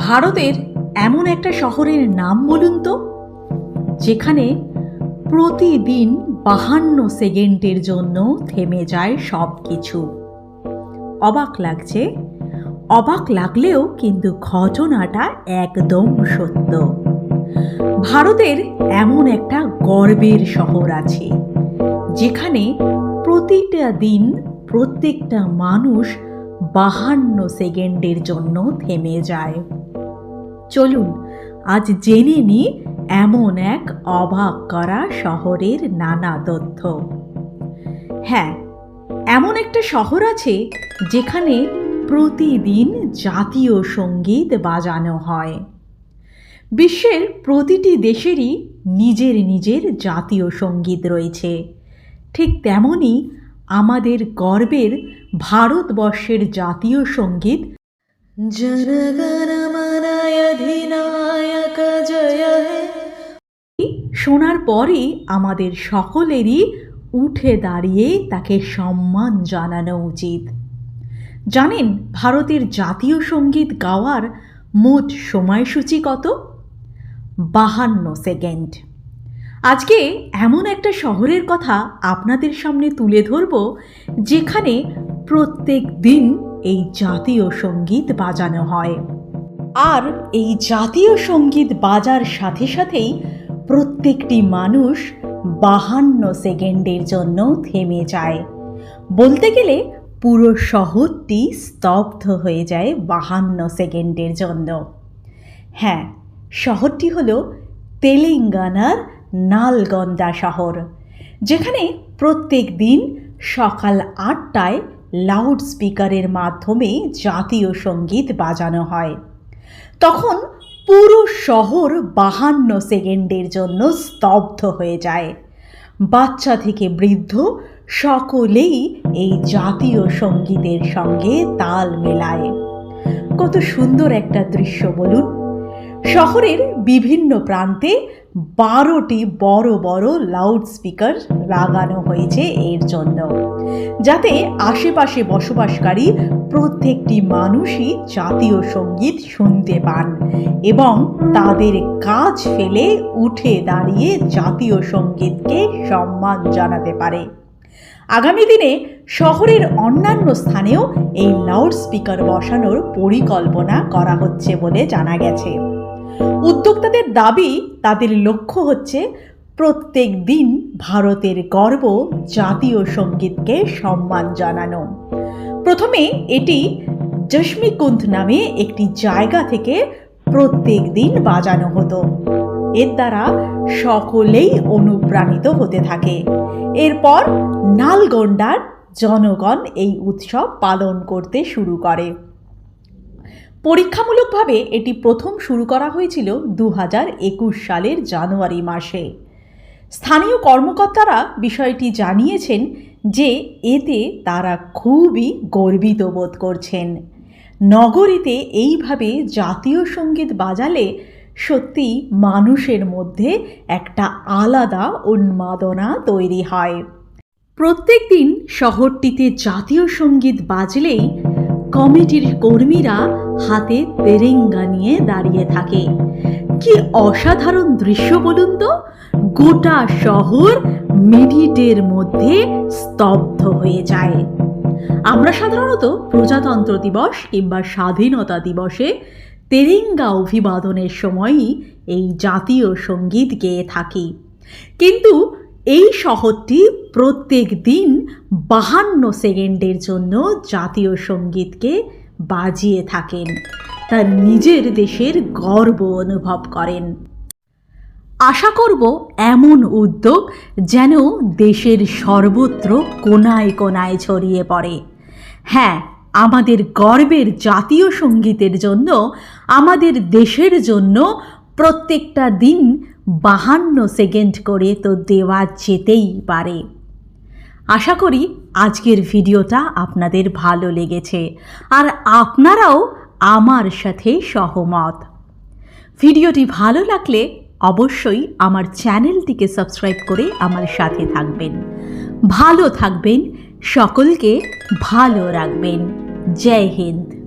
ভারতের এমন একটা শহরের নাম বলুন তো, যেখানে প্রতিদিন বাহান্ন সেকেন্ডের জন্য থেমে যায় সব কিছু অবাক লাগছে, অবাক লাগলেও কিন্তু ঘটনাটা একদম সত্য। ভারতের এমন একটা গর্বের শহর আছে, যেখানে প্রতিটা দিন প্রত্যেকটা মানুষ বাহান্ন সেকেন্ডের জন্য থেমে যায়। চলুন, আজ জেনে নি এমন এক অবাক করা শহরের নানা তথ্য। হ্যাঁ এমন একটা শহর আছে যেখানে প্রতিদিন জাতীয় সংগীত বাজানো হয়। বিশ্বের প্রতিটি দেশেরই নিজের নিজের জাতীয় সংগীত রয়েছে। ঠিক তেমনই আমাদের গর্বের ভারতবর্ষের জাতীয় সংগীত। জনগণমনায়ধিনায়ক জয় শোনার পরে আমাদের সকলেরই উঠে দাঁড়িয়ে তাকে সম্মান জানানো উচিত। জানেন ভারতের জাতীয় সংগীত গাওয়ার মোট সময়সূচি কত? বাহান্ন সেকেন্ড। আজকে এমন একটা শহরের কথা আপনাদের সামনে তুলে ধরব, যেখানে প্রত্যেক দিন এই জাতীয় সংগীত বাজানো হয়। আর এই জাতীয় সংগীত বাজার সাথে সাথেই প্রত্যেকটি মানুষ বাহান্ন সেকেন্ডের জন্য থেমে যায়। বলতে গেলে পুরো শহরটি স্তব্ধ হয়ে যায় বাহান্ন সেকেন্ডের জন্য। হ্যাঁ শহরটি হল তেলেঙ্গানার নালগন্দা শহর, যেখানে প্রত্যেক দিন সকাল আটটায় লাউড স্পিকারের মাধ্যমে জাতীয় সংগীত বাজানো হয়। তখন পুরো শহর বাহান্ন সেকেন্ডের জন্য স্তব্ধ হয়ে যায়। বাচ্চা থেকে বৃদ্ধ সকলেই এই জাতীয় সঙ্গীতের সঙ্গে তাল মেলায়। কত সুন্দর একটা দৃশ্য বলুন। শহরের বিভিন্ন প্রান্তে বারোটি বড় বড় লাউড স্পিকার লাগানো হয়েছে এর জন্য। যাতে আশেপাশে বসবাসকারী প্রত্যেকটি মানুষই জাতীয় সংগীত শুনতে পান এবং তাদের কাজ ফেলে উঠে দাঁড়িয়ে জাতীয় সঙ্গীতকে সম্মান জানাতে পারে। আগামী দিনে শহরের অন্যান্য স্থানেও এই লাউড স্পিকার বসানোর পরিকল্পনা করা হচ্ছে বলে জানা গেছে। উদ্যোক্তাদের দাবি, তাদের লক্ষ্য হচ্ছে প্রত্যেক দিন ভারতের গর্ব জাতীয় সঙ্গীতকে সম্মান জানানো। প্রথমে এটি জশ্মিকুন্ত নামে একটি জায়গা থেকে প্রত্যেক দিন বাজানো হতো। এর দ্বারা সকলেই অনুপ্রাণিত হতে থাকে। এরপর নালগন্ডার জনগণ এই উৎসব পালন করতে শুরু করে। পরীক্ষামূলকভাবে এটি প্রথম শুরু করা হয়েছিল দু হাজার একুশ সালের জানুয়ারি মাসে। স্থানীয় কর্মকর্তারা বিষয়টি জানিয়েছেন যে এতে তারা খুবই গর্বিত বোধ করছেন। নগরীতে এইভাবে জাতীয় সংগীত বাজালে সত্যি মানুষের মধ্যে একটা আলাদা উন্মাদনা তৈরি হয়। প্রত্যেক দিন শহরটিতে জাতীয় সংগীত বাজলেই কমিটির কর্মীরা হাতে তেরেঙ্গা নিয়ে দাঁড়িয়ে থাকে। কি অসাধারণ দৃশ্য বলুন তো! গোটা শহর মিনিটের মধ্যে স্তব্ধ হয়ে যায়। আমরা সাধারণত প্রজাতন্ত্র দিবস কিংবা স্বাধীনতা দিবসে তেরেঙ্গা অভিবাদনের সময়ই এই জাতীয় সংগীত গেয়ে থাকি। কিন্তু এই শহরটি প্রত্যেক দিন বাহান্ন সেকেন্ডের জন্য জাতীয় সঙ্গীতকে বাজিয়ে থাকেন। তার নিজের দেশের গর্ব অনুভব করেন। আশা করব এমন উদ্যোগ যেন দেশের সর্বত্র কোনায় কোনায় ছড়িয়ে পড়ে। হ্যাঁ আমাদের গর্বের জাতীয় সঙ্গীতের জন্য, আমাদের দেশের জন্য প্রত্যেকটা দিন বাহান্ন সেকেন্ড করে তো দেওয়া যেতেই পারে। আশা করি আজকের ভিডিওটা আপনাদের ভালো লেগেছে আর আপনারাও আমার সাথে সহমত। ভিডিওটি ভালো লাগলে অবশ্যই আমার চ্যানেলটিকে সাবস্ক্রাইব করে আমার সাথে থাকবেন। ভালো থাকবেন, সকলকে ভালো রাখবেন। জয় হিন্দ।